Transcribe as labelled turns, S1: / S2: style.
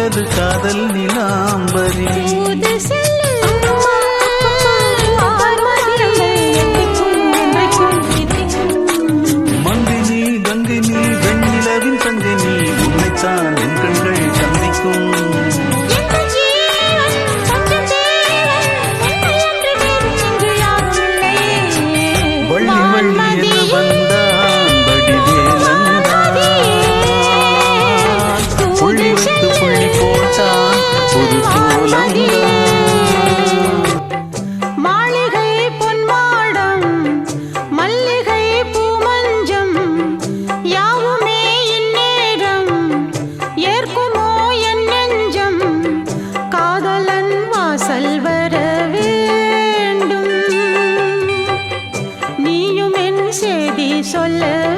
S1: அடித்தது காதல் நிலாம்பரி.
S2: வாசல் வர வேண்டும். நீயும் என் செய்தி சொல்ல